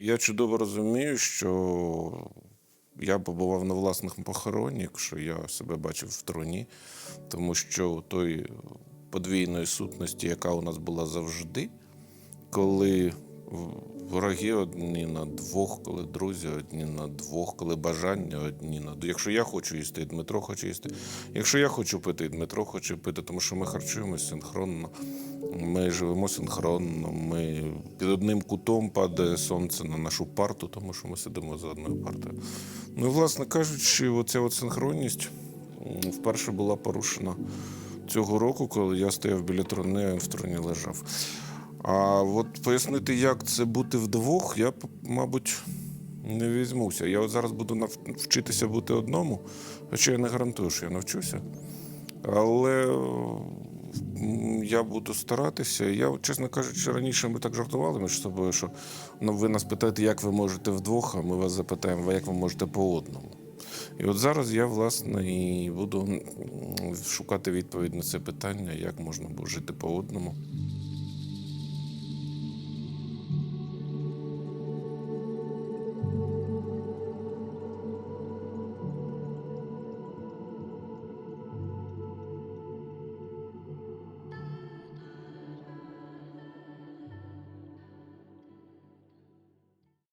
Я чудово розумію, що я побував на власних похороні, якщо я себе бачив в троні, тому що той подвійної сутності, яка у нас була завжди, коли вороги одні на двох, коли друзі одні на двох, коли бажання одні на. Якщо я хочу їсти, Дмитро хоче їсти. Якщо я хочу пити, Дмитро хоче пити, тому що ми харчуємося синхронно, ми живемо синхронно, ми під одним кутом падає сонце на нашу парту, тому що ми сидимо за одною партою. Ну і, власне кажучи, оця от синхронність вперше була порушена цього року, коли я стояв біля трони, а в троні лежав. А от пояснити, як це бути вдвох, я, мабуть, не візьмуся. Я от зараз буду нав- вчитися бути одному, хоча я не гарантую, що я навчуся. Але я буду старатися. Я, чесно кажучи, раніше ми так жартували між собою, що ну, ви нас питаєте, як ви можете вдвох, а ми вас запитаємо, як ви можете по одному. І от зараз я, власне, і буду шукати відповідь на це питання, як можна було жити по одному.